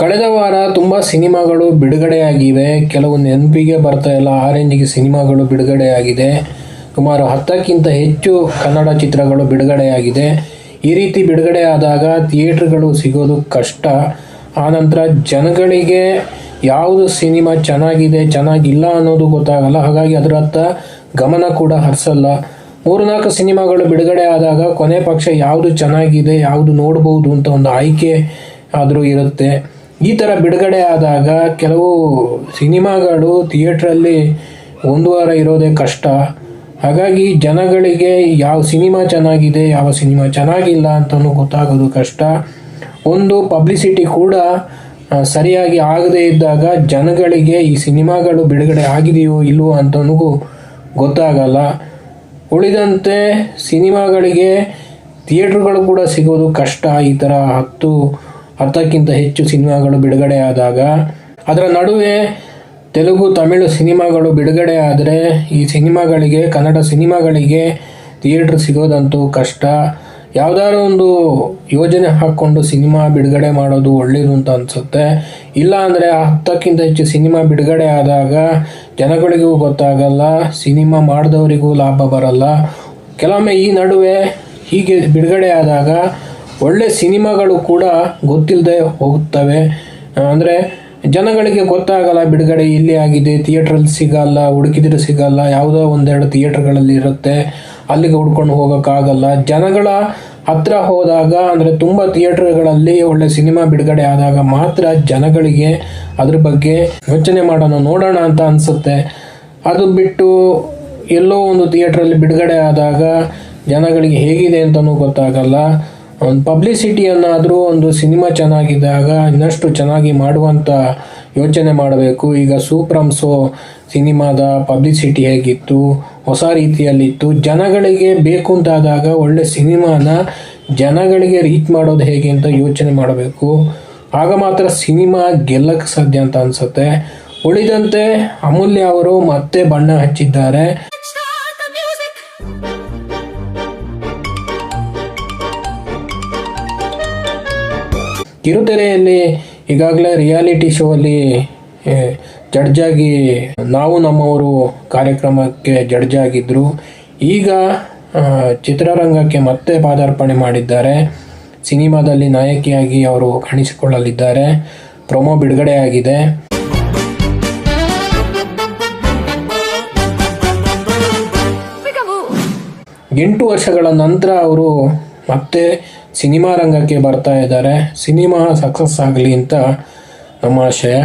ಕಳೆದ ವಾರ ತುಂಬ ಸಿನಿಮಾಗಳು ಬಿಡುಗಡೆಯಾಗಿವೆ. ಕೆಲವು ನೆನಪಿಗೆ ಬರ್ತಾ ಇಲ್ಲ. ಆ ರೇಂಜಿಗೆ ಸಿನಿಮಾಗಳು ಬಿಡುಗಡೆಯಾಗಿದೆ. ಸುಮಾರು ಹತ್ತಕ್ಕಿಂತ ಹೆಚ್ಚು ಕನ್ನಡ ಚಿತ್ರಗಳು ಬಿಡುಗಡೆಯಾಗಿದೆ. ಈ ರೀತಿ ಬಿಡುಗಡೆ ಆದಾಗ ಥಿಯೇಟ್ರ್ಗಳು ಸಿಗೋದು ಕಷ್ಟ. ಆನಂತರ ಜನಗಳಿಗೆ ಯಾವುದು ಸಿನಿಮಾ ಚೆನ್ನಾಗಿದೆ, ಚೆನ್ನಾಗಿಲ್ಲ ಅನ್ನೋದು ಗೊತ್ತಾಗಲ್ಲ. ಹಾಗಾಗಿ ಅದರತ್ತ ಗಮನ ಕೂಡ ಹರಿಸಲ್ಲ. ಮೂರ್ನಾಲ್ಕು ಸಿನಿಮಾಗಳು ಬಿಡುಗಡೆ ಆದಾಗ ಕೊನೆ ಪಕ್ಷ ಯಾವುದು ಚೆನ್ನಾಗಿದೆ, ಯಾವುದು ನೋಡ್ಬೋದು ಅಂತ ಒಂದು ಆಯ್ಕೆ ಆದರೂ ಇರುತ್ತೆ. ಈ ಥರ ಬಿಡುಗಡೆ ಆದಾಗ ಕೆಲವು ಸಿನಿಮಾಗಳು ಥಿಯೇಟ್ರಲ್ಲಿ ಒಂದು ವಾರ ಇರೋದೇ ಕಷ್ಟ. ಹಾಗಾಗಿ ಜನಗಳಿಗೆ ಯಾವ ಸಿನಿಮಾ ಚೆನ್ನಾಗಿದೆ, ಯಾವ ಸಿನಿಮಾ ಚೆನ್ನಾಗಿಲ್ಲ ಅಂತಲೂ ಗೊತ್ತಾಗೋದು ಕಷ್ಟ. ಒಂದು ಪಬ್ಲಿಸಿಟಿ ಕೂಡ ಸರಿಯಾಗಿ ಆಗದೇ ಇದ್ದಾಗ ಜನಗಳಿಗೆ ಈ ಸಿನಿಮಾಗಳು ಬಿಡುಗಡೆ ಆಗಿದೆಯೋ ಇಲ್ವೋ ಅಂತನೂ ಗೊತ್ತಾಗಲ್ಲ. ಉಳಿದಂತೆ ಸಿನಿಮಾಗಳಿಗೆ ಥಿಯೇಟ್ರುಗಳು ಕೂಡ ಸಿಗೋದು ಕಷ್ಟ. ಈ ಥರ ಹತ್ತು ಹತ್ತಕ್ಕಿಂತ ಹೆಚ್ಚು ಸಿನಿಮಾಗಳು ಬಿಡುಗಡೆಯಾದಾಗ, ಅದರ ನಡುವೆ ತೆಲುಗು, ತಮಿಳು ಸಿನಿಮಾಗಳು ಬಿಡುಗಡೆ ಆದರೆ ಈ ಸಿನಿಮಾಗಳಿಗೆ, ಕನ್ನಡ ಸಿನಿಮಾಗಳಿಗೆ ಥಿಯೇಟ್ರ್ ಸಿಗೋದಂತೂ ಕಷ್ಟ. ಯಾವುದಾದ್ರು ಒಂದು ಯೋಜನೆ ಹಾಕ್ಕೊಂಡು ಸಿನಿಮಾ ಬಿಡುಗಡೆ ಮಾಡೋದು ಒಳ್ಳೆಯದು ಅಂತ ಅನಿಸುತ್ತೆ. ಇಲ್ಲ ಅಂದರೆ ಹತ್ತಕ್ಕಿಂತ ಹೆಚ್ಚು ಸಿನಿಮಾ ಬಿಡುಗಡೆ ಆದಾಗ ಜನಗಳಿಗೂ ಗೊತ್ತಾಗಲ್ಲ, ಸಿನಿಮಾ ಮಾಡಿದವರಿಗೂ ಲಾಭ ಬರಲ್ಲ. ಕೆಲವೊಮ್ಮೆ ಈ ನಡುವೆ ಹೀಗೆ ಬಿಡುಗಡೆ ಆದಾಗ ಒಳ್ಳೆ ಸಿನಿಮಾಗಳು ಕೂಡ ಗೊತ್ತಿಲ್ಲದೆ ಹೋಗುತ್ತವೆ. ಅಂದರೆ ಜನಗಳಿಗೆ ಗೊತ್ತಾಗಲ್ಲ, ಬಿಡುಗಡೆ ಇಲ್ಲಿ ಆಗಿದೆ, ಥಿಯೇಟ್ರಲ್ಲಿ ಸಿಗಲ್ಲ, ಹುಡುಕಿದ್ರೆ ಸಿಗಲ್ಲ, ಯಾವುದೋ ಒಂದೆರಡು ಥಿಯೇಟ್ರ್ಗಳಲ್ಲಿ ಇರುತ್ತೆ, ಅಲ್ಲಿಗೆ ಹುಡ್ಕೊಂಡು ಹೋಗೋಕ್ಕಾಗಲ್ಲ. ಜನಗಳ ಹತ್ರ ಹೋದಾಗ, ಅಂದರೆ ತುಂಬ ಥಿಯೇಟ್ರ್ಗಳಲ್ಲಿ ಒಳ್ಳೆ ಸಿನಿಮಾ ಬಿಡುಗಡೆ ಆದಾಗ ಮಾತ್ರ ಜನಗಳಿಗೆ ಅದ್ರ ಬಗ್ಗೆ ಯೋಚನೆ ಮಾಡೋಣ, ನೋಡೋಣ ಅಂತ ಅನಿಸುತ್ತೆ. ಅದು ಬಿಟ್ಟು ಎಲ್ಲೋ ಒಂದು ಥಿಯೇಟ್ರಲ್ಲಿ ಬಿಡುಗಡೆ ಆದಾಗ ಜನಗಳಿಗೆ ಹೇಗಿದೆ ಅಂತಲೂ ಗೊತ್ತಾಗಲ್ಲ. ಒಂದು ಪಬ್ಲಿಸಿಟಿಯನ್ನಾದರೂ ಒಂದು ಸಿನಿಮಾ ಚೆನ್ನಾಗಿದ್ದಾಗ ಇನ್ನಷ್ಟು ಚೆನ್ನಾಗಿ ಮಾಡುವಂಥ ಯೋಚನೆ ಮಾಡಬೇಕು. ಈಗ ಸೂಪ್ರಮ್ಸೋ ಸಿನಿಮಾದ ಪಬ್ಲಿಸಿಟಿ ಹೇಗಿತ್ತು, ಹೊಸ ರೀತಿಯಲ್ಲಿತ್ತು, ಜನಗಳಿಗೆ ಬೇಕು ಅಂತಾದಾಗ ಒಳ್ಳೆ ಸಿನಿಮಾನ ಜನಗಳಿಗೆ ರೀಚ್ ಮಾಡೋದು ಹೇಗೆ ಅಂತ ಯೋಚನೆ ಮಾಡಬೇಕು. ಆಗ ಮಾತ್ರ ಸಿನಿಮಾ ಗೆಲ್ಲಕ್ಕೆ ಸಾಧ್ಯ ಅಂತ ಅನಿಸುತ್ತೆ. ಉಳಿದಂತೆ ಅಮೂಲ್ಯ ಅವರು ಮತ್ತೆ ಬಣ್ಣ ಹಚ್ಚಿದ್ದಾರೆ. ಕಿರುತೆರೆಯಲ್ಲಿ ಈಗಾಗಲೇ ರಿಯಾಲಿಟಿ ಶೋ ಅಲ್ಲಿ ಜಡ್ಜ್ ಆಗಿ ನಾವು ನಮ್ಮವರು ಕಾರ್ಯಕ್ರಮಕ್ಕೆ ಜಡ್ಜ್ ಆಗಿದ್ದರು ಈಗ ಚಿತ್ರರಂಗಕ್ಕೆ ಮತ್ತೆ ಪಾದಾರ್ಪಣೆ ಮಾಡಿದ್ದಾರೆ. ಸಿನಿಮಾದಲ್ಲಿ ನಾಯಕಿಯಾಗಿ ಅವರು ಕಾಣಿಸಿಕೊಳ್ಳಲಿದ್ದಾರೆ. ಪ್ರೊಮೋ ಬಿಡುಗಡೆಯಾಗಿದೆ. ಆಗಿದೆ ಎಂಟು ವರ್ಷಗಳ ನಂತರ ಅವರು ಮತ್ತೆ ಸಿನಿಮಾ ರಂಗಕ್ಕೆ ಬರ್ತಾ ಇದ್ದಾರೆ. ಸಿನಿಮಾ ಸಕ್ಸಸ್ ಆಗಲಿ ಅಂತ ನಮ್ಮ ಆಶಯ.